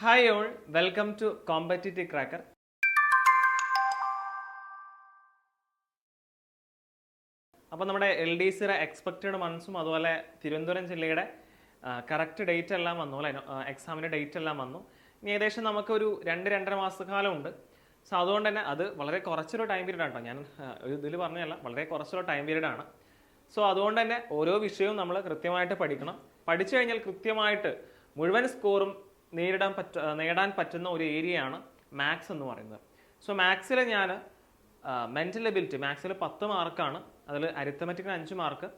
Hi all welcome to competitive cracker അപ്പോൾ നമ്മുടെ L D സിയുടെ എക്സ്പെക്റ്റഡ് മന്ത്സും അതുപോലെ തിരുവനന്തപുരം ജില്ലയുടെ കറക്റ്റ് ഡേറ്റ് എല്ലാം വന്നു അല്ലെ? എക്സാമിന്റെ ഡേറ്റ് എല്ലാം വന്നു. ഇനി ഏകദേശം നമുക്കൊരു രണ്ട് രണ്ടര മാസക്കാലം ഉണ്ട്. സോ അതുകൊണ്ട് തന്നെ അത് വളരെ കുറച്ചൊരു ടൈം പീരീഡ് ആണ് കേട്ടോ ഞാൻ ഇതിൽ പറഞ്ഞതല്ല വളരെ കുറച്ചൊരു ടൈം പീരീഡ് ആണ്. സോ അതുകൊണ്ട് തന്നെ ഓരോ വിഷയവും നമ്മൾ കൃത്യമായിട്ട് പഠിക്കണം. പഠിച്ചു കഴിഞ്ഞാൽ കൃത്യമായിട്ട് മുഴുവൻ സ്കോറും നേരിടാൻ പറ്റ നേടാൻ പറ്റുന്ന ഒരു ഏരിയയാണ് മാത്സ് എന്ന് പറയുന്നത്. സോ മാത്സിൽ ഞാൻ മെന്റൽ എബിലിറ്റി മാത്സിൽ പത്ത് മാർക്കാണ് അതിൽ അരിത്തമെറ്റിക്കിന് അഞ്ച് മാർക്ക്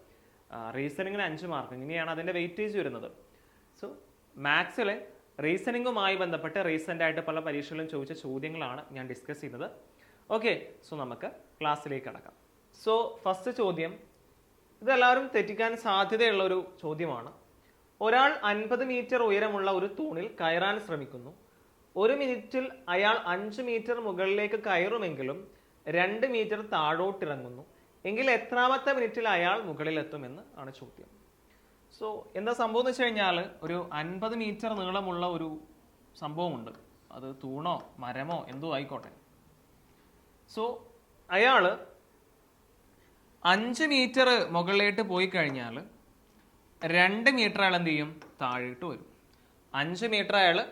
റീസണിങ്ങിന് അഞ്ച് മാർക്ക് ഇങ്ങനെയാണ് അതിന്റെ വെയിറ്റേജ് വരുന്നത്. സോ മാത്സിലെ റീസണിങ്ങുമായി ബന്ധപ്പെട്ട് റീസെന്റ് ആയിട്ട് പല പരീക്ഷകളിലും ചോദിച്ച ചോദ്യങ്ങളാണ് ഞാൻ ഡിസ്കസ് ചെയ്യുന്നത്. ഓക്കെ സോ നമുക്ക് ക്ലാസ്സിലേക്ക് കടക്കാം. സോ ഫസ്റ്റ് ചോദ്യം ഇതെല്ലാവരും തെറ്റിക്കാൻ സാധ്യതയുള്ള ഒരു ചോദ്യമാണ്. ഒരാൾ അൻപത് മീറ്റർ ഉയരമുള്ള ഒരു തൂണിൽ കയറാൻ ശ്രമിക്കുന്നു. ഒരു മിനിറ്റിൽ അയാൾ അഞ്ച് മീറ്റർ മുകളിലേക്ക് കയറുമെങ്കിലും രണ്ട് മീറ്റർ താഴോട്ടിറങ്ങുന്നു. എങ്കിൽ എത്രാമത്തെ മിനിറ്റിൽ അയാൾ മുകളിലെത്തുമെന്ന് ആണ് ചോദ്യം. സോ എന്താ സംഭവം എന്ന് വെച്ച് കഴിഞ്ഞാൽ ഒരു അൻപത് മീറ്റർ നീളമുള്ള ഒരു സംഭവമുണ്ട്. അത് തൂണോ മരമോ എന്തോ ആയിക്കോട്ടെ. സോ അയാൾ അഞ്ച് മീറ്റർ മുകളിലേക്ക് പോയി കഴിഞ്ഞാൽ രണ്ട് മീറ്റർ അയാൾ എന്ത് ചെയ്യും? താഴോട്ട് വരും. അഞ്ച് മീറ്റർ അയാൾ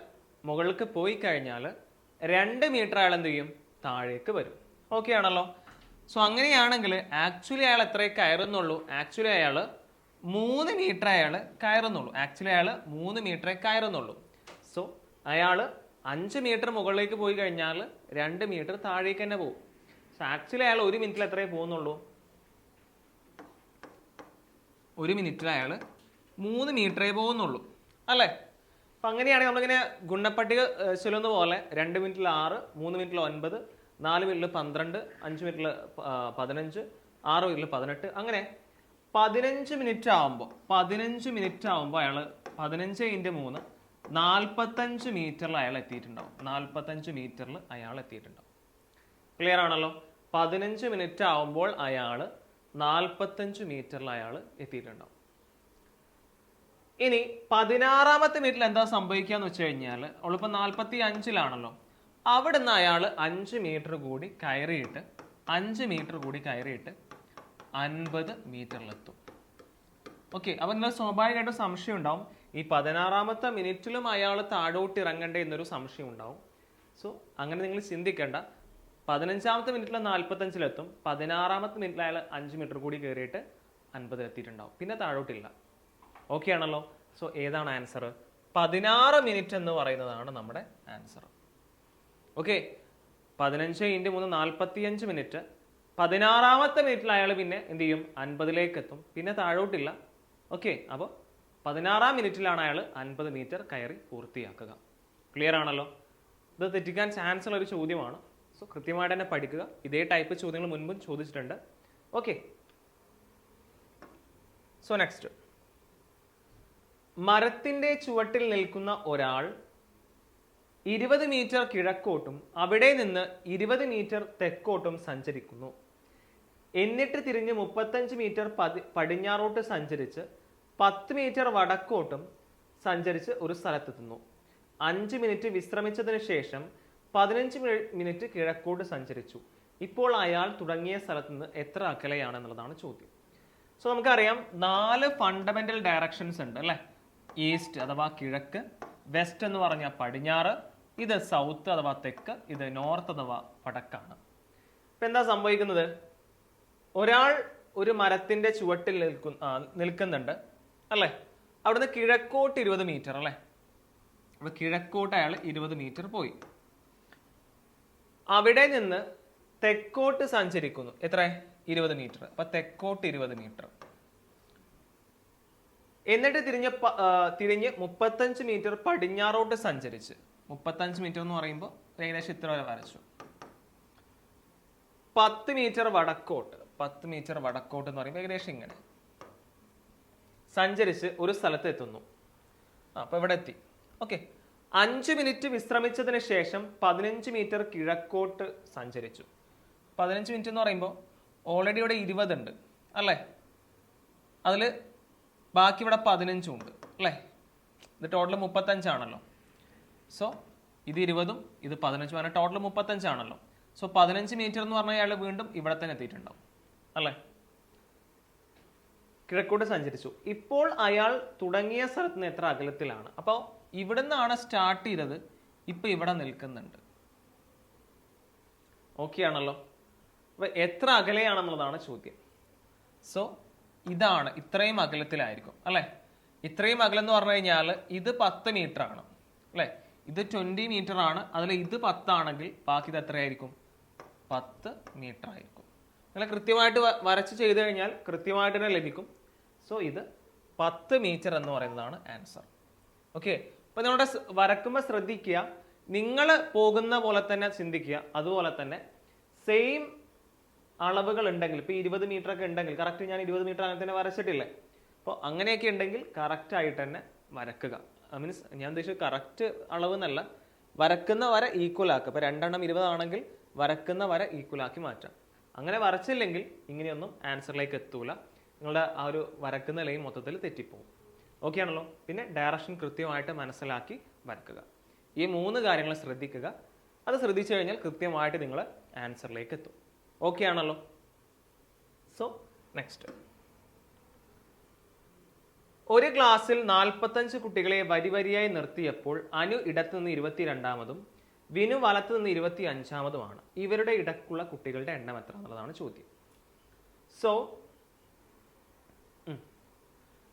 മുകളിലേക്ക് പോയി കഴിഞ്ഞാൽ രണ്ട് മീറ്റർ അയാൾ എന്ത് ചെയ്യും? താഴേക്ക് വരും. ഓക്കെ ആണല്ലോ? സോ അങ്ങനെയാണെങ്കിൽ ആക്ച്വലി അയാൾ എത്രയേ കയറുന്നുള്ളൂ? ആക്ച്വലി അയാൾ മൂന്ന് മീറ്റർ അയാൾ കയറുന്നുള്ളൂ. ആക്ച്വലി അയാൾ മൂന്ന് മീറ്ററേ കയറുന്നുള്ളൂ. സോ അയാൾ അഞ്ച് മീറ്റർ മുകളിലേക്ക് പോയി കഴിഞ്ഞാൽ രണ്ട് മീറ്റർ താഴേക്ക് തന്നെ പോകും. സോ ആക്ച്വലി അയാൾ ഒരു മിനിറ്റിൽ എത്രയേ പോകുന്നുള്ളൂ? ഒരു മിനിറ്റിൽ അയാൾ മൂന്ന് മീറ്ററേ പോകുന്നുള്ളൂ. അല്ലേ? അപ്പം അങ്ങനെയാണെങ്കിൽ നമ്മളിങ്ങനെ ഗുണപ്പട്ടിക ഏഹ്, ചൊല്ലുന്ന പോലെ രണ്ട് മിനിറ്റിൽ ആറ് മൂന്ന് മിനിറ്റിൽ ഒൻപത് നാല് മിനിറ്റിൽ പന്ത്രണ്ട് അഞ്ച് മിനിറ്റിൽ പതിനഞ്ച് ആറ് മിനിറ്റിൽ പതിനെട്ട് അങ്ങനെ പതിനഞ്ച് മിനിറ്റ് ആകുമ്പോൾ പതിനഞ്ച് മിനിറ്റ് ആകുമ്പോൾ അയാൾ പതിനഞ്ച് ഇന്റു മൂന്ന് നാൽപ്പത്തഞ്ച് മീറ്ററിൽ അയാൾ എത്തിയിട്ടുണ്ടാവും. നാൽപ്പത്തഞ്ച് മീറ്ററിൽ അയാൾ എത്തിയിട്ടുണ്ടാവും. ക്ലിയർ ആണല്ലോ? പതിനഞ്ച് മിനിറ്റ് ആവുമ്പോൾ അയാൾ നാൽപ്പത്തഞ്ച് മീറ്ററിൽ അയാൾ എത്തിയിട്ടുണ്ടാവും. ഇനി പതിനാറാമത്തെ മിനിറ്റിൽ എന്താ സംഭവിക്കാന്ന് വെച്ച് കഴിഞ്ഞാൽ അവളിപ്പോൾ നാൽപ്പത്തി അഞ്ചിലാണല്ലോ അവിടെ നിന്ന് അയാൾ അഞ്ച് മീറ്റർ കൂടി കയറിയിട്ട് അഞ്ച് മീറ്റർ കൂടി കയറിയിട്ട് അൻപത് മീറ്ററിലെത്തും. ഓക്കെ അപ്പം നിങ്ങൾ സ്വാഭാവികമായിട്ടും സംശയം ഉണ്ടാവും. ഈ പതിനാറാമത്തെ മിനിറ്റിലും അയാൾ താഴോട്ട് ഇറങ്ങണ്ടേ എന്നൊരു സംശയം ഉണ്ടാവും. സോ അങ്ങനെ നിങ്ങൾ ചിന്തിക്കേണ്ട. പതിനഞ്ചാമത്തെ മിനിറ്റിൽ നാൽപ്പത്തഞ്ചിലെത്തും പതിനാറാമത്തെ മിനിറ്റിൽ അയാൾ അഞ്ച് മീറ്റർ കൂടി കയറിയിട്ട് അൻപത് എത്തിയിട്ടുണ്ടാവും പിന്നെ താഴോട്ടില്ല. ഓക്കെ ആണല്ലോ? സോ ഏതാണ് ആൻസർ പതിനാറ് മിനിറ്റ് എന്ന് പറയുന്നതാണ് നമ്മുടെ ആൻസർ ഓക്കെ പതിനഞ്ച് ഇന്റു മൂന്ന് നാൽപ്പത്തിയഞ്ച് മിനിറ്റ് പതിനാറാമത്തെ മിനിറ്റിൽ അയാൾ പിന്നെ എന്ത് ചെയ്യും? അൻപതിലേക്ക് എത്തും പിന്നെ താഴോട്ടില്ല. ഓക്കെ അപ്പോൾ പതിനാറാം മിനിറ്റിലാണ് അയാൾ അൻപത് മീറ്റർ കയറി പൂർത്തിയാക്കുക. ക്ലിയർ ആണല്ലോ? ഇത് തെറ്റിക്കാൻ ചാൻസ് ഉള്ള ഒരു ചോദ്യമാണ്. സോ കൃത്യമായിട്ട് തന്നെ പഠിക്കുക. ഇതേ ടൈപ്പ് ചോദ്യങ്ങൾ മുൻപും ചോദിച്ചിട്ടുണ്ട്. ഓക്കെ സോ നെക്സ്റ്റ് മരത്തിന്റെ ചുവട്ടിൽ നിൽക്കുന്ന ഒരാൾ ഇരുപത് മീറ്റർ കിഴക്കോട്ടും അവിടെ നിന്ന് ഇരുപത് മീറ്റർ തെക്കോട്ടും സഞ്ചരിക്കുന്നു. എന്നിട്ട് തിരിഞ്ഞ് മുപ്പത്തഞ്ച് മീറ്റർ പതി പടിഞ്ഞാറോട്ട് സഞ്ചരിച്ച് പത്ത് മീറ്റർ വടക്കോട്ടും സഞ്ചരിച്ച് ഒരു സ്ഥലത്തെത്തുന്നു. അഞ്ച് മിനിറ്റ് വിശ്രമിച്ചതിന് ശേഷം പതിനഞ്ച് മിനിറ്റ് കിഴക്കോട്ട് സഞ്ചരിച്ചു. ഇപ്പോൾ അയാൾ തുടങ്ങിയ സ്ഥലത്ത് നിന്ന് എത്ര അകലെയാണെന്നുള്ളതാണ് ചോദ്യം. സോ നമുക്കറിയാം നാല് ഫണ്ടമെന്റൽ ഡയറക്ഷൻസ് ഉണ്ട് അല്ലെ? ഈസ്റ്റ് അഥവാ കിഴക്ക് വെസ്റ്റ് എന്ന് പറഞ്ഞാൽ പടിഞ്ഞാറ് ഇത് സൗത്ത് അഥവാ തെക്ക് ഇത് നോർത്ത് അഥവാ വടക്കാണ്. ഇപ്പം എന്താ സംഭവിക്കുന്നത്? ഒരാൾ ഒരു മരത്തിന്റെ ചുവട്ടിൽ നിൽക്കു നിൽക്കുന്നുണ്ട് അല്ലേ? അവിടുന്ന് കിഴക്കോട്ട് ഇരുപത് മീറ്റർ അല്ലേ? അപ്പോൾ കിഴക്കോട്ട് അയാൾ ഇരുപത് മീറ്റർ പോയി. അവിടെ നിന്ന് തെക്കോട്ട് സഞ്ചരിക്കുന്നു. എത്ര? ഇരുപത് മീറ്റർ. അപ്പോൾ തെക്കോട്ട് ഇരുപത് മീറ്റർ. എന്നിട്ട് തിരിഞ്ഞ് തിരിഞ്ഞ് മുപ്പത്തഞ്ച് മീറ്റർ പടിഞ്ഞാറോട്ട് സഞ്ചരിച്ച്. മുപ്പത്തഞ്ച് മീറ്റർ എന്ന് പറയുമ്പോൾ ഏകദേശം ഇത്ര വരെ വരച്ചു. പത്ത് മീറ്റർ വടക്കോട്ട്. പത്ത് മീറ്റർ വടക്കോട്ട് എന്ന് പറയുമ്പോൾ ഏകദേശം ഇങ്ങനെ. സഞ്ചരിച്ച് ഒരു സ്ഥലത്ത് എത്തുന്നു. ആ, അപ്പൊ ഇവിടെ എത്തി. ഓക്കെ. അഞ്ച് മിനിറ്റ് വിശ്രമിച്ചതിന് ശേഷം പതിനഞ്ച് മീറ്റർ കിഴക്കോട്ട് സഞ്ചരിച്ചു. പതിനഞ്ച് മിനിറ്റ് എന്ന് പറയുമ്പോൾ ഓൾറെഡി ഇവിടെ ഇരുപതുണ്ട്. അല്ലേ? അതിൽ ബാക്കി ഇവിടെ പതിനഞ്ചും ഉണ്ട് അല്ലേ? ഇത് ടോട്ടൽ മുപ്പത്തഞ്ചാണല്ലോ. സോ ഇത് ഇരുപതും ഇത് പതിനഞ്ചും അങ്ങനെ ടോട്ടൽ മുപ്പത്തഞ്ചാണല്ലോ. സോ പതിനഞ്ച് മീറ്റർ എന്ന് പറഞ്ഞാൽ അയാൾ വീണ്ടും ഇവിടെ തന്നെ എത്തിയിട്ടുണ്ടാവും അല്ലേ? കിഴക്കോട്ട് സഞ്ചരിച്ചു. ഇപ്പോൾ അയാൾ തുടങ്ങിയ സ്ഥലത്ത് നിന്ന് എത്ര അകലത്തിലാണ്? അപ്പോൾ ഇവിടെ നിന്നാണ് സ്റ്റാർട്ട് ചെയ്തത് ഇപ്പം ഇവിടെ നിൽക്കുന്നുണ്ട്. ഓക്കെ ആണല്ലോ? അപ്പോൾ എത്ര അകലെയാണെന്നുള്ളതാണ് ചോദ്യം. സോ ഇതാണ് ഇത്രയും അകലത്തിലായിരിക്കും അല്ലേ? ഇത്രയും അകലം എന്ന് പറഞ്ഞു കഴിഞ്ഞാൽ ഇത് പത്ത് മീറ്റർ ആണ് അല്ലേ? ഇത് ട്വന്റി മീറ്റർ ആണ് അതിൽ ഇത് പത്താണെങ്കിൽ ബാക്കി ഇത് എത്രയായിരിക്കും? പത്ത് മീറ്റർ ആയിരിക്കും. നിങ്ങൾ കൃത്യമായിട്ട് വരച്ച് ചെയ്ത് കഴിഞ്ഞാൽ കൃത്യമായിട്ട് തന്നെ ലഭിക്കും. സോ ഇത് പത്ത് മീറ്റർ എന്ന് പറയുന്നതാണ് ആൻസർ ഓക്കെ അപ്പോൾ നിങ്ങളുടെ വരക്കുമ്പോൾ ശ്രദ്ധിക്കുക. നിങ്ങൾ പോകുന്ന പോലെ തന്നെ ചിന്തിക്കുക. അതുപോലെ തന്നെ സെയിം അളവുകൾ ഉണ്ടെങ്കിൽ ഇപ്പൊ ഇരുപത് മീറ്റർ ഒക്കെ ഉണ്ടെങ്കിൽ കറക്റ്റ് ഞാൻ ഇരുപത് മീറ്റർ അങ്ങനെ തന്നെ വരച്ചിട്ടില്ലേ? അപ്പോൾ അങ്ങനെയൊക്കെ ഉണ്ടെങ്കിൽ കറക്റ്റ് ആയിട്ട് തന്നെ വരക്കുക. മീൻസ് ഞാൻ ഉദ്ദേശിച്ചത് കറക്റ്റ് അളവ് എന്നല്ല വരക്കുന്ന വര ഈക്വൽ ആക്കുക. ഇപ്പൊ രണ്ടെണ്ണം ഇരുപതാണെങ്കിൽ വരക്കുന്ന വര ഈക്വൽ ആക്കി മാറ്റാം. അങ്ങനെ വരച്ചില്ലെങ്കിൽ ഇങ്ങനെയൊന്നും ആൻസറിലേക്ക് എത്തൂല. നിങ്ങളുടെ ആ ഒരു വരക്കുന്ന ലൈൻ മൊത്തത്തിൽ തെറ്റിപ്പോകും ഓക്കെ ആണല്ലോ? പിന്നെ ഡയറക്ഷൻ കൃത്യമായിട്ട് മനസ്സിലാക്കി വരക്കുക. ഈ മൂന്ന് കാര്യങ്ങൾ ശ്രദ്ധിക്കുക. അത് ശ്രദ്ധിച്ചു കഴിഞ്ഞാൽ കൃത്യമായിട്ട് നിങ്ങൾ ആൻസറിലേക്ക് എത്തും. ഓക്കെ ആണല്ലോ. സോ നെക്സ്റ്റ് ഒരു ക്ലാസ്സിൽ നാൽപ്പത്തഞ്ച് കുട്ടികളെ വരി വരിയായി നിർത്തിയപ്പോൾ അനു ഇടത്തു നിന്ന് ഇരുപത്തിരണ്ടാമതും വിനു വലത്തു നിന്ന് ഇരുപത്തി അഞ്ചാമതുമാണ് ഇവരുടെ ഇടക്കുള്ള കുട്ടികളുടെ എണ്ണം എത്ര എന്നുള്ളതാണ് ചോദ്യം സോ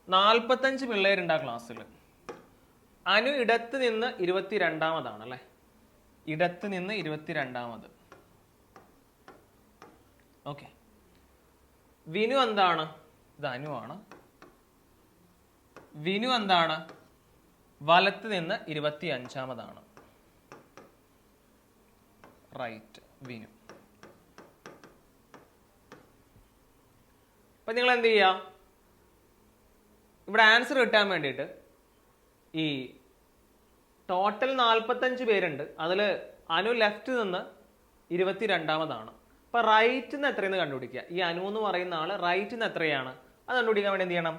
നാൽപ്പത്തഞ്ച് പിള്ളേരുണ്ട് ആ ക്ലാസ്സിൽ. അനു ഇടത്ത് നിന്ന് ഇരുപത്തിരണ്ടാമതാണ് അല്ലേ? ഇടത്ത് നിന്ന് ഇരുപത്തിരണ്ടാമത്. ഓക്കെ വിനു എന്താണ്? ഇത് അനുവാണ് വിനു എന്താണ്? വലത്ത് നിന്ന് ഇരുപത്തി അഞ്ചാമതാണ് റൈറ്റ് വിനു. അപ്പൊ നിങ്ങൾ എന്ത് ചെയ്യുക ഇവിടെ ആൻസർ കിട്ടാൻ വേണ്ടിയിട്ട് ഈ ടോട്ടൽ നാൽപ്പത്തഞ്ച് പേരുണ്ട്. അതിൽ അനു ലെഫ്റ്റ് നിന്ന് ഇരുപത്തിരണ്ടാമതാണ്. അപ്പൊ റൈറ്റ് നിന്ന് എത്രയെന്ന് കണ്ടുപിടിക്കുക? ഈ അനു എന്ന് പറയുന്ന ആൾ റൈറ്റ് നിന്ന് എത്രയാണ്? അത് കണ്ടുപിടിക്കാൻ വേണ്ടി എന്ത് ചെയ്യണം?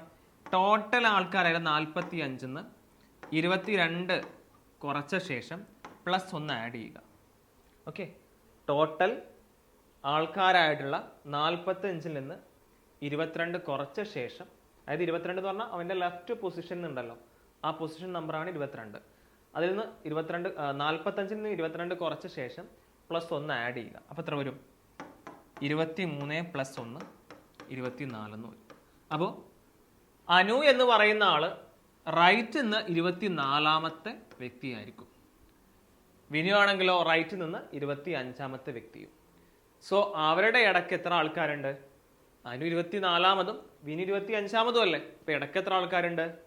ടോട്ടൽ ആൾക്കാരായ നാൽപ്പത്തി അഞ്ചിന്ന് ഇരുപത്തിരണ്ട് കുറച്ച ശേഷം പ്ലസ് ഒന്ന് ആഡ് ചെയ്യുക. ഓക്കെ ടോട്ടൽ ആൾക്കാരായിട്ടുള്ള നാൽപ്പത്തി അഞ്ചിൽ നിന്ന് ഇരുപത്തിരണ്ട് കുറച്ച ശേഷം അതായത് ഇരുപത്തിരണ്ട് എന്ന് പറഞ്ഞാൽ അവന്റെ ലെഫ്റ്റ് പൊസിഷൻ ഉണ്ടല്ലോ. ആ പൊസിഷൻ നമ്പറാണ് ഇരുപത്തിരണ്ട്. അതിൽ നിന്ന് ഇരുപത്തിരണ്ട് നാൽപ്പത്തഞ്ചിൽ നിന്ന് ഇരുപത്തിരണ്ട് കുറച്ച ശേഷം പ്ലസ് ഒന്ന് ആഡ് ചെയ്യുക. അപ്പോൾ എത്ര വരും? ഇരുപത്തി മൂന്ന് പ്ലസ് ഒന്ന് ഇരുപത്തിനാലെന്ന് വരും. അപ്പോൾ അനു എന്ന് പറയുന്ന ആൾ റൈറ്റ് നിന്ന് ഇരുപത്തിനാലാമത്തെ വ്യക്തിയായിരിക്കും. വിനു ആണെങ്കിലോ റൈറ്റ് നിന്ന് ഇരുപത്തി അഞ്ചാമത്തെ വ്യക്തിയും. സോ അവരുടെ ഇടയ്ക്ക് എത്ര ആൾക്കാരുണ്ട്? അനു ഇരുപത്തിനാലാമതും വിനു ഇരുപത്തി അഞ്ചാമതും അല്ലേ? ഇപ്പം ഇടയ്ക്ക് എത്ര ആൾക്കാരുണ്ട്?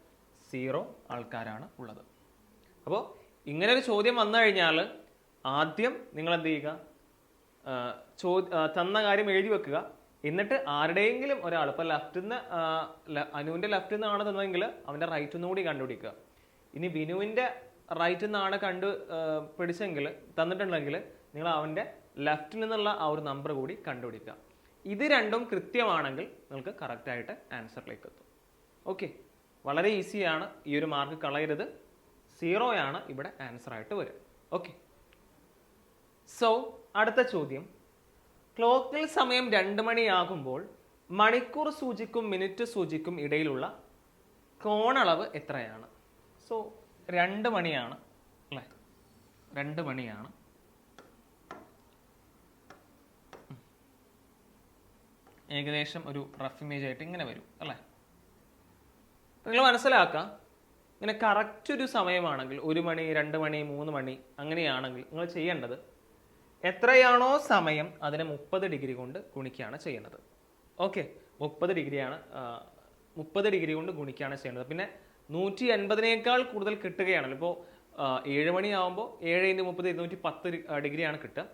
സീറോ ആൾക്കാരാണ് ഉള്ളത്. അപ്പോൾ ഇങ്ങനെ ഒരു ചോദ്യം വന്നു കഴിഞ്ഞാൽ ആദ്യം നിങ്ങൾ എന്ത് ചെയ്യുക? തന്ന കാര്യം എഴുതി വെക്കുക. എന്നിട്ട് ആരുടെയെങ്കിലും ഒരാൾ ഇപ്പൊ ലെഫ്റ്റിൽ നിന്ന് അനുവിന്റെ ലെഫ്റ്റിൽ നിന്നാണ് തന്നതെങ്കിൽ അവന്റെ റൈറ്റിൽ നിന്ന് കൂടി കണ്ടുപിടിക്കുക. ഇനി വിനുവിന്റെ റൈറ്റിൽ നിന്നാണ് കണ്ടു പിടിച്ചെങ്കിൽ തന്നിട്ടുണ്ടെങ്കിൽ നിങ്ങൾ അവന്റെ ലെഫ്റ്റിൽ നിന്നുള്ള ആ ഒരു നമ്പർ കൂടി കണ്ടുപിടിക്കുക. ഇത് രണ്ടും കൃത്യമാണെങ്കിൽ നിങ്ങൾക്ക് കറക്റ്റ് ആയിട്ട് ആൻസറിലേക്ക് എത്തും. ഓക്കെ വളരെ ഈസിയാണ് ഈ ഒരു മാർക്ക് കളയരുത്. സീറോയാണ് ഇവിടെ ആൻസർ ആയിട്ട് വരും ഓക്കെ സോ അടുത്ത ചോദ്യം. ക്ലോക്കിൽ സമയം രണ്ട് മണിയാകുമ്പോൾ മണിക്കൂർ സൂചിക്കും മിനിറ്റ് സൂചിക്കും ഇടയിലുള്ള കോണളവ് എത്രയാണ്? സോ രണ്ട് മണിയാണ് അല്ലേ? രണ്ട് മണിയാണ്. ഏകദേശം ഒരു റഫ് ഇമേജ് ആയിട്ട് ഇങ്ങനെ വരും അല്ലേ? നിങ്ങൾ മനസ്സിലാക്കുക ഇങ്ങനെ കറക്റ്റ് ഒരു സമയമാണെങ്കിൽ ഒരു മണി രണ്ട് മണി മൂന്ന് മണി അങ്ങനെയാണെങ്കിൽ നിങ്ങൾ ചെയ്യേണ്ടത് എത്രയാണോ സമയം അതിനെ മുപ്പത് ഡിഗ്രി കൊണ്ട് ഗുണിക്കുകയാണ് ചെയ്യുന്നത്. ഓക്കെ മുപ്പത് ഡിഗ്രിയാണ് മുപ്പത് ഡിഗ്രി കൊണ്ട് ഗുണിക്കുകയാണ് ചെയ്യുന്നത്. പിന്നെ നൂറ്റി എൺപതിനേക്കാൾ കൂടുതൽ കിട്ടുകയാണല്ലോ. ഇപ്പോൾ ഏഴ് മണിയാവുമ്പോൾ ഏഴ് ഇന്റു മുപ്പത് ഇരുന്നൂറ്റി പത്ത് ഡിഗ്രിയാണ് കിട്ടുക.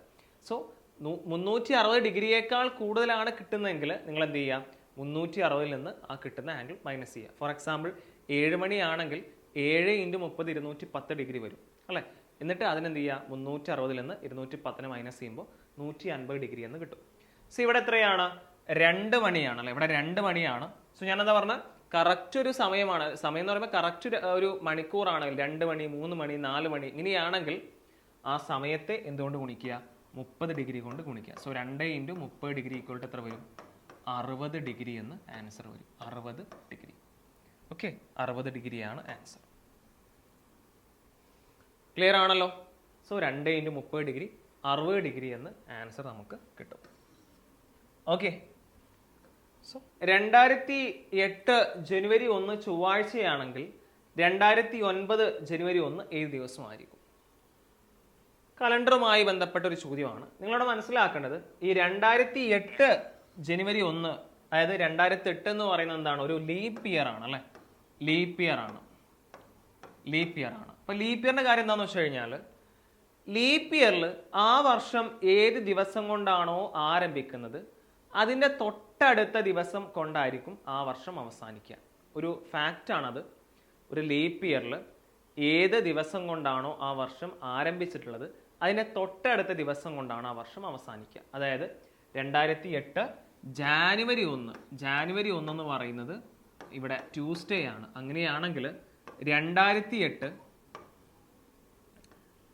സോ മുന്നൂറ്റി അറുപത് ഡിഗ്രിയേക്കാൾ കൂടുതലാണ് കിട്ടുന്നതെങ്കിൽ നിങ്ങൾ എന്ത് ചെയ്യുക? മുന്നൂറ്റി അറുപതിൽ നിന്ന് ആ കിട്ടുന്ന ആംഗിൾ മൈനസ് ചെയ്യുക. ഫോർ എക്സാമ്പിൾ ഏഴ് മണിയാണെങ്കിൽ ഏഴ് ഇന്റു മുപ്പത് ഇരുന്നൂറ്റി പത്ത് ഡിഗ്രി വരും. അല്ലേ? എന്നിട്ട് അതിനെന്ത് ചെയ്യുക മുന്നൂറ്റി അറുപതിൽ നിന്ന് ഇരുന്നൂറ്റി പത്തിന് മൈനസ് ചെയ്യുമ്പോൾ നൂറ്റി അൻപത് ഡിഗ്രി എന്ന് കിട്ടും. സോ ഇവിടെ എത്രയാണ്? രണ്ട് മണിയാണ് അല്ലേ? ഇവിടെ രണ്ട് മണിയാണ്. സോ എന്താ പറഞ്ഞത് കറക്റ്റ് ഒരു സമയമാണ്. സമയം എന്ന് പറയുമ്പോൾ കറക്റ്റ് ഒരു മണിക്കൂറാണ്. രണ്ട് മണി മൂന്ന് മണി നാല് മണി. ഇങ്ങനെയാണെങ്കിൽ ആ സമയത്തെ എന്തുകൊണ്ട് ഗുണിക്കുക? മുപ്പത് ഡിഗ്രി കൊണ്ട് ഗുണിക്കുക. സോ രണ്ട് ഇന്റു മുപ്പത് ഡിഗ്രി ഈക്വൽ എത്ര വരും? അറുപത് ഡിഗ്രി എന്ന് ആൻസർ വരും. അറുപത് ഡിഗ്രി ഓക്കെ അറുപത് ഡിഗ്രിയാണ് ആൻസർ ക്ലിയർ ആണല്ലോ? സോ രണ്ട് ഇന്റു മുപ്പത് ഡിഗ്രി അറുപത് ഡിഗ്രി എന്ന് ആൻസർ നമുക്ക് കിട്ടും. ഓക്കെ സോ രണ്ടായിരത്തി എട്ട് ജനുവരി ഒന്ന് ചൊവ്വാഴ്ചയാണെങ്കിൽ രണ്ടായിരത്തി ഒൻപത് ജനുവരി ഒന്ന് ഏത് ദിവസമായിരിക്കും. കലണ്ടറുമായി ബന്ധപ്പെട്ട ഒരു ചോദ്യമാണ്. നിങ്ങളോട് മനസ്സിലാക്കേണ്ടത് ഈ രണ്ടായിരത്തി എട്ട് ജനുവരി ഒന്ന് അതായത് രണ്ടായിരത്തി എട്ട് എന്ന് പറയുന്നത് എന്താണ്? ഒരു ലീപ്പ് ഇയർ ആണ് അല്ലേ? ലീപ്പ് ഇയർ ആണ്. ലീപ്പ് ഇയർ ആണ്. അപ്പൊ ലീപ്പ് ഇയറിന്റെ കാര്യം എന്താണെന്ന് വെച്ച് കഴിഞ്ഞാൽ ലീപ്പ് ഇയറിൽ ആ വർഷം ഏത് ദിവസം കൊണ്ടാണോ ആരംഭിക്കുന്നത് അതിന്റെ തൊട്ടടുത്ത ദിവസം കൊണ്ടായിരിക്കും ആ വർഷം അവസാനിക്കുക. ഒരു ഫാക്റ്റാണത് ഒരു ലീപ്പ് ഇയറിൽ ഏത് ദിവസം കൊണ്ടാണോ ആ വർഷം ആരംഭിച്ചിട്ടുള്ളത് അതിന്റെ തൊട്ടടുത്ത ദിവസം കൊണ്ടാണ് ആ വർഷം അവസാനിക്കുക. അതായത് രണ്ടായിരത്തി എട്ട് ജാനുവരി ഒന്ന്. ജാനുവരി ഒന്ന് എന്ന് പറയുന്നത് ഇവിടെ ട്യൂസ്ഡേ ആണ്. അങ്ങനെയാണെങ്കിൽ രണ്ടായിരത്തി എട്ട്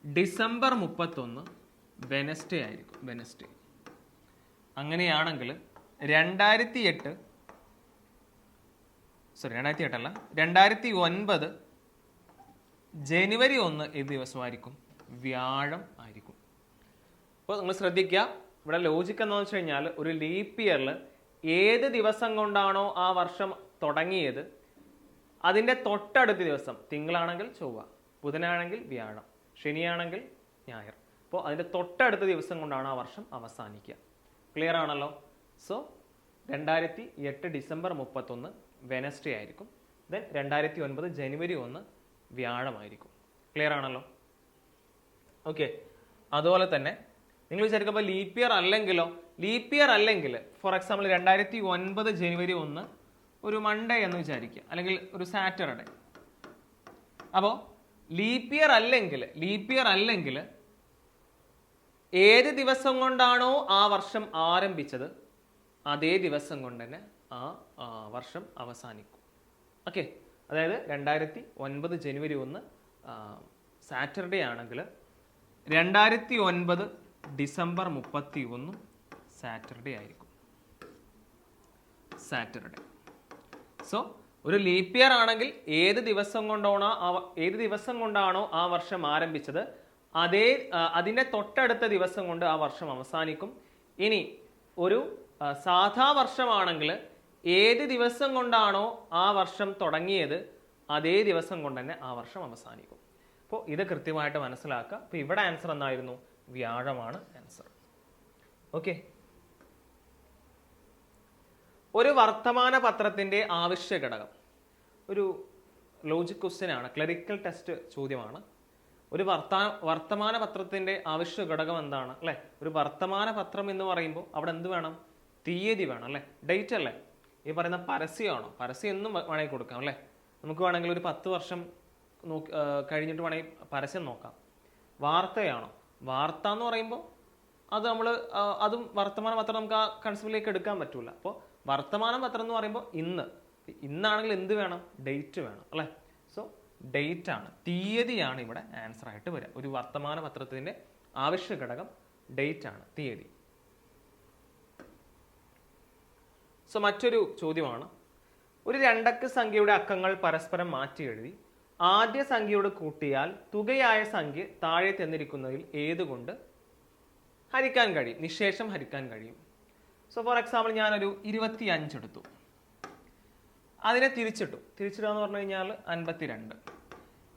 ഡിസംബർ മുപ്പത്തൊന്ന് വെനസ്ഡേ ആയിരിക്കും വെനസ്ഡേ. അങ്ങനെയാണെങ്കിൽ രണ്ടായിരത്തി എട്ട് സോറി രണ്ടായിരത്തി എട്ടല്ല രണ്ടായിരത്തി ഒൻപത് ജനുവരി ഒന്ന് ഏത് ദിവസമായിരിക്കും വ്യാഴം ആയിരിക്കും. അപ്പോൾ നിങ്ങൾ ശ്രദ്ധിക്കുക ഇവിടെ ലോജിക്ക് എന്ന് വെച്ച് കഴിഞ്ഞാൽ ഒരു ലീപ്പ് ഇയറിൽ ഏത് ദിവസം കൊണ്ടാണോ ആ വർഷം തുടങ്ങിയത്? അതിന്റെ തൊട്ടടുത്ത ദിവസം തിങ്കളാണെങ്കിൽ ചൊവ്വ ബുധനാണെങ്കിൽ വ്യാഴം. ശനിയാണെങ്കിൽ ഞായർ. അപ്പോൾ അതിന്റെ തൊട്ടടുത്ത ദിവസം കൊണ്ടാണ് ആ വർഷം അവസാനിക്കുക. ക്ലിയർ ആണല്ലോ? സോ രണ്ടായിരത്തി എട്ട് ഡിസംബർ മുപ്പത്തൊന്ന് വെനസ്ഡേ ആയിരിക്കും. ദെൻ രണ്ടായിരത്തി ഒൻപത് ജനുവരി ഒന്ന് വ്യാഴമായിരിക്കും. ക്ലിയർ ആണല്ലോ? ഓക്കെ അതുപോലെ തന്നെ നിങ്ങൾ വിചാരിക്കുമ്പോൾ ലീപ്പ് ഇയർ അല്ലെങ്കിലോ ലീപ്പ് ഇയർ അല്ലെങ്കിൽ ഫോർ എക്സാമ്പിൾ രണ്ടായിരത്തി ഒൻപത് ജനുവരി ഒന്ന് ഒരു മൺഡേ എന്ന് വിചാരിക്കുക. അല്ലെങ്കിൽ ഒരു സാറ്റർഡേ അപ്പോൾ ലീപ്പ് ഇയർ അല്ലെങ്കിൽ ലീപ്പ് ഇയർ അല്ലെങ്കിൽ ഏത് ദിവസം കൊണ്ടാണോ ആ വർഷം ആരംഭിച്ചത് അതേ ദിവസം കൊണ്ട് തന്നെ ആ, വർഷം അവസാനിക്കും. ഓക്കെ അതായത് രണ്ടായിരത്തി ഒൻപത് ജനുവരി ഒന്ന് സാറ്റർഡേ ആണെങ്കിൽ രണ്ടായിരത്തി ഒൻപത് ഡിസംബർ മുപ്പത്തി ഒന്ന് സാറ്റർഡേ ആയിരിക്കും. സാറ്റർഡേ. സോ ഒരു ലീപ്പ് ഇയർ ആണെങ്കിൽ ഏത് ദിവസം കൊണ്ടാണോ ഏത് ദിവസം കൊണ്ടാണോ ആ വർഷം ആരംഭിച്ചത് അതേ അതിന്റെ തൊട്ടടുത്ത ദിവസം കൊണ്ട് ആ വർഷം അവസാനിക്കും. ഇനി ഒരു സാധാ വർഷമാണെങ്കിൽ ഏത് ദിവസം കൊണ്ടാണോ ആ വർഷം തുടങ്ങിയത് അതേ ദിവസം കൊണ്ട് തന്നെ ആ വർഷം അവസാനിക്കും. അപ്പോൾ ഇത് കൃത്യമായിട്ട് മനസ്സിലാക്കുക. അപ്പോൾ ഇവിടെ ആൻസർ എന്തായിരുന്നു? വ്യാഴമാണ് ആൻസർ ഓക്കെ ഒരു വർത്തമാന പത്രത്തിന്റെ ആവശ്യ ഘടകം. ഒരു ലോജിക് ക്വസ്റ്റ്യൻ ആണ് ക്ലറിക്കൽ ടെസ്റ്റ് ചോദ്യമാണ്. ഒരു വർത്താ വർത്തമാന പത്രത്തിന്റെ ആവശ്യ ഘടകം എന്താണ് അല്ലേ? ഒരു വർത്തമാന പത്രം എന്ന് പറയുമ്പോൾ അവിടെ എന്ത് വേണം? തീയതി വേണം അല്ലേ? ഡേറ്റ് അല്ലേ? ഈ പറയുന്ന പരസ്യമാണോ? പരസ്യം എന്നും വേണമെങ്കിൽ കൊടുക്കാം അല്ലേ? നമുക്ക് വേണമെങ്കിൽ ഒരു പത്ത് വർഷം നോക്കി കഴിഞ്ഞിട്ട് വേണമെങ്കിൽ പരസ്യം നോക്കാം. വാർത്തയാണോ? വാർത്ത എന്ന് പറയുമ്പോൾ അത് നമ്മൾ അതും വർത്തമാന പത്രം നമുക്ക് ആ കൺസെപ്റ്റിലേക്ക് എടുക്കാൻ പറ്റൂല. അപ്പോൾ വർത്തമാന പത്രം എന്ന് പറയുമ്പോൾ ഇന്ന്. ഇന്നാണെങ്കിൽ എന്ത് വേണം? ഡേറ്റ് വേണം അല്ലേ? സോ ഡേറ്റ് ആണ്. തീയതിയാണ് ഇവിടെ ആൻസർ ആയിട്ട് വരിക. ഒരു വർത്തമാന പത്രത്തിന്റെ ആവശ്യ ഘടകം ഡേറ്റ് ആണ് തീയതി. സോ മറ്റൊരു ചോദ്യമാണ്. ഒരു രണ്ടക്ക സംഖ്യയുടെ അക്കങ്ങൾ പരസ്പരം മാറ്റി എഴുതി ആദ്യ സംഖ്യയോട് കൂട്ടിയാൽ തുകയായ സംഖ്യ താഴെ തന്നിരിക്കുന്നതിൽ ഏതുകൊണ്ട് ഹരിക്കാൻ കഴിയും? നിശേഷം ഹരിക്കാൻ കഴിയും. സോ ഫോർ എക്സാമ്പിൾ ഞാനൊരു ഇരുപത്തി അഞ്ച് എടുത്തു. അതിനെ തിരിച്ചിട്ടു. തിരിച്ചിടുക എന്ന് പറഞ്ഞു കഴിഞ്ഞാൽ അൻപത്തി രണ്ട്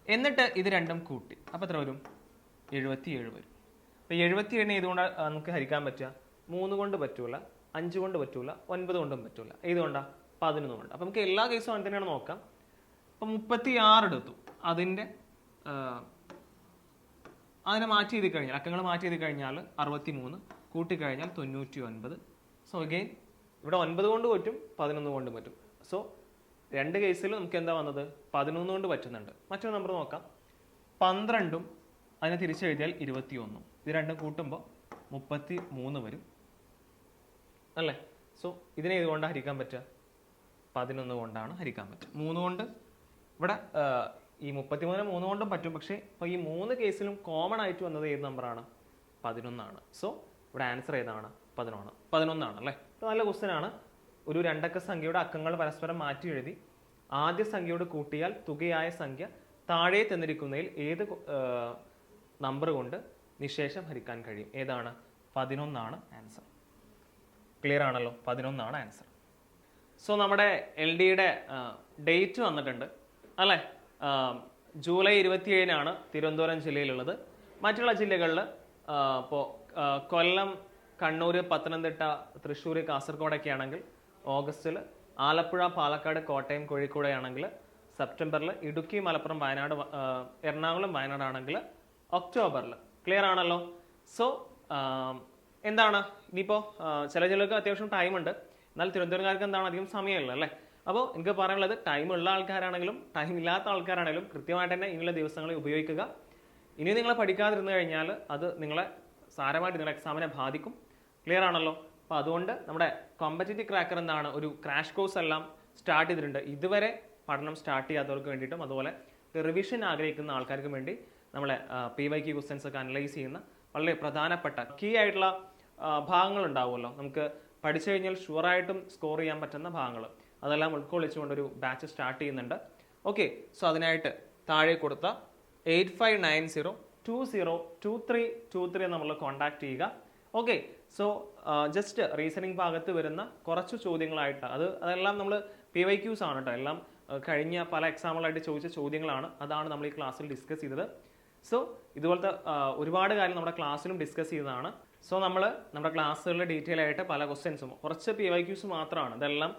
എന്നിട്ട് ഇത് രണ്ടും കൂട്ടി. അപ്പോൾ എത്ര വരും? എഴുപത്തി ഏഴ് വരും അപ്പോൾ എഴുപത്തി ഏഴിനെ ഇതുകൊണ്ട് നമുക്ക് ഹരിക്കാൻ പറ്റുക? മൂന്ന് കൊണ്ട് പറ്റൂല അഞ്ച് കൊണ്ട് പറ്റൂല ഒൻപത് കൊണ്ടും പറ്റൂല. ഇതുകൊണ്ടാ പതിനൊന്ന് കൊണ്ട്. അപ്പോൾ നമുക്ക് എല്ലാ കേസും അങ്ങനെ തന്നെയാണ് നോക്കാം. അപ്പം മുപ്പത്തി ആറ് എടുത്തു. അതിന്റെ അതിനെ മാറ്റി ചെയ്ത് കഴിഞ്ഞാൽ അക്കങ്ങൾ മാറ്റി ചെയ്ത് കഴിഞ്ഞാൽ അറുപത്തി മൂന്ന് കൂട്ടിക്കഴിഞ്ഞാൽ തൊണ്ണൂറ്റി ഒൻപത് സോ അഗെയിൻ ഇവിടെ ഒൻപത് കൊണ്ട് പറ്റും പതിനൊന്ന് കൊണ്ട് പറ്റും. സോ രണ്ട് കേസിലും നമുക്ക് എന്താ വന്നത്? പതിനൊന്ന് കൊണ്ട് പറ്റുന്നുണ്ട്. മറ്റൊരു നമ്പർ നോക്കാം. പന്ത്രണ്ടും അതിനെ തിരിച്ചെഴുതിയാൽ ഇരുപത്തി ഒന്നും ഇത് രണ്ടും കൂട്ടുമ്പോൾ മുപ്പത്തി മൂന്ന് വരും. അല്ലേ? സോ ഇതിനെ ഇതുകൊണ്ട് ഹരിക്കാൻ പറ്റുക? പതിനൊന്ന് കൊണ്ടാണ് ഹരിക്കാൻ പറ്റുക. മൂന്ന് കൊണ്ട് ഇവിടെ ഈ ഈ മുപ്പത്തിമൂന്നിന് മൂന്ന് കൊണ്ടും പറ്റും. പക്ഷേ ഇപ്പോൾ ഈ മൂന്ന് കേസിലും കോമൺ ആയിട്ട് വന്നത് ഏത് നമ്പറാണ് പതിനൊന്നാണ്. സോ ഇവിടെ ആൻസർ ഏതാണ്? പതിനൊന്ന്. പതിനൊന്നാണ് അല്ലേ? നല്ല ക്വസ്റ്റ്യൻ ആണ്. ഒരു രണ്ടക്ക സംഖ്യയുടെ അക്കങ്ങൾ പരസ്പരം മാറ്റി എഴുതി ആദ്യ സംഖ്യയോട് കൂട്ടിയാൽ തുകയായ സംഖ്യ താഴെ തന്നിരിക്കുന്നതിൽ ഏത് നമ്പർ കൊണ്ട് നിശേഷം ഹരിക്കാൻ കഴിയും? ഏതാണ്? പതിനൊന്നാണ് ആൻസർ ക്ലിയർ ആണല്ലോ? പതിനൊന്നാണ് ആൻസർ സോ നമ്മുടെ എൽ ഡിയുടെ ഡേറ്റ് വന്നിട്ടുണ്ട്. അല്ലേ? ജൂലൈ ജൂലൈ ഇരുപത്തിയേഴിനാണ് തിരുവനന്തപുരം ജില്ലയിലുള്ളത്. മറ്റുള്ള ജില്ലകളിൽ ഇപ്പോൾ കൊല്ലം കണ്ണൂർ പത്തനംതിട്ട തൃശ്ശൂർ കാസർഗോഡൊക്കെ ആണെങ്കിൽ ഓഗസ്റ്റിൽ ആലപ്പുഴ പാലക്കാട് കോട്ടയം കോഴിക്കോട് ആണെങ്കിൽ സെപ്റ്റംബറിൽ ഇടുക്കി മലപ്പുറം വയനാട് എറണാകുളം വയനാടാണെങ്കിൽ ഒക്ടോബറിൽ ക്ലിയർ ആണല്ലോ? സോ എന്താണ്? ഇനിയിപ്പോൾ ചില ചിലർക്ക് അത്യാവശ്യം ടൈമുണ്ട്. എന്നാൽ തിരുവനന്തപുരംകാർക്ക് എന്താണ്? അധികം സമയമില്ല അല്ലേ? അപ്പോൾ എനിക്ക് പറയാനുള്ളത് ടൈം ഉള്ള ആൾക്കാരാണെങ്കിലും ടൈം ഇല്ലാത്ത ആൾക്കാരാണെങ്കിലും കൃത്യമായിട്ട് തന്നെ ഇനിയുള്ള ദിവസങ്ങളിൽ ഉപയോഗിക്കുക. ഇനി നിങ്ങൾ പഠിക്കാതിരുന്നു കഴിഞ്ഞാൽ അത് നിങ്ങളെ സാരമായിട്ട് നിങ്ങളുടെ എക്സാമിനെ ബാധിക്കും. ക്ലിയർ ആണല്ലോ? അപ്പോൾ അതുകൊണ്ട് നമ്മുടെ കോമ്പറ്റേറ്റീവ് ക്രാക്കർ എന്താണ്? ഒരു ക്രാഷ് കോഴ്സ് എല്ലാം സ്റ്റാർട്ട് ചെയ്തിട്ടുണ്ട്. ഇതുവരെ പഠനം സ്റ്റാർട്ട് ചെയ്യാത്തവർക്ക് വേണ്ടിയിട്ടും അതുപോലെ റിവിഷൻ ആഗ്രഹിക്കുന്ന ആൾക്കാർക്ക് വേണ്ടി നമ്മളെ പി വൈ ക്യു ക്വസ്റ്റൻസ് ഒക്കെ അനലൈസ് ചെയ്യുന്ന വളരെ പ്രധാനപ്പെട്ട കീ ആയിട്ടുള്ള ഭാഗങ്ങൾ ഉണ്ടാവുമല്ലോ നമുക്ക് പഠിച്ചു കഴിഞ്ഞാൽ ഷുവറായിട്ടും സ്കോർ ചെയ്യാൻ പറ്റുന്ന ഭാഗങ്ങൾ. അതെല്ലാം ഉൾക്കൊള്ളിച്ചുകൊണ്ട് ഒരു ബാച്ച് സ്റ്റാർട്ട് ചെയ്യുന്നുണ്ട്. ഓക്കെ സോ അതിനായിട്ട് താഴെ കൊടുത്ത eight five nine zero two zero two three two three നമ്മൾ കോൺടാക്ട് ചെയ്യുക. ഓക്കെ സോ ജസ്റ്റ് റീസണിങ് ഭാഗത്ത് വരുന്ന കുറച്ച് ചോദ്യങ്ങളായിട്ട് അത് അതെല്ലാം നമ്മൾ പി വൈ ക്യൂസ് ആണ് കേട്ടോ എല്ലാം കഴിഞ്ഞ പല എക്സാമ്പിളായിട്ട് ചോദിച്ച ചോദ്യങ്ങളാണ്. അതാണ് നമ്മൾ ഈ ക്ലാസ്സിൽ ഡിസ്കസ് ചെയ്തത്. സോ ഇതുപോലത്തെ ഒരുപാട് കാര്യം നമ്മുടെ ക്ലാസ്സിലും ഡിസ്കസ് ചെയ്തതാണ്. സോ നമ്മൾ നമ്മുടെ ക്ലാസ്സുകളിൽ ഡീറ്റെയിൽ ആയിട്ട് പല ക്വസ്റ്റ്യൻസും കുറച്ച് പി വൈ ക്യൂസ് മാത്രമാണ്. ഇതെല്ലാം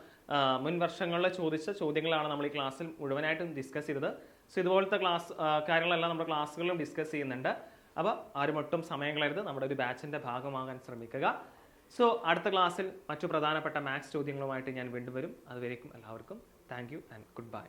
മുൻ വർഷങ്ങളിൽ ചോദിച്ച ചോദ്യങ്ങളാണ് നമ്മൾ ഈ ക്ലാസ്സിൽ മുഴുവനായിട്ടും ഡിസ്കസ് ചെയ്തത്. സോ ഇതുപോലത്തെ ക്ലാസ് കാര്യങ്ങളെല്ലാം നമ്മുടെ ക്ലാസ്സുകളിലും ഡിസ്കസ് ചെയ്യുന്നുണ്ട്. അപ്പോൾ ആരും ഒട്ടും സമയം കളയരുത്. നമ്മുടെ ഒരു ബാച്ചിന്റെ ഭാഗമാകാൻ ശ്രമിക്കുക. സോ അടുത്ത ക്ലാസ്സിൽ മറ്റു പ്രധാനപ്പെട്ട മാത്സ് ചോദ്യങ്ങളുമായിട്ട് ഞാൻ വീണ്ടും വരും. അതുവരേക്കും എല്ലാവർക്കും. Thank you and goodbye.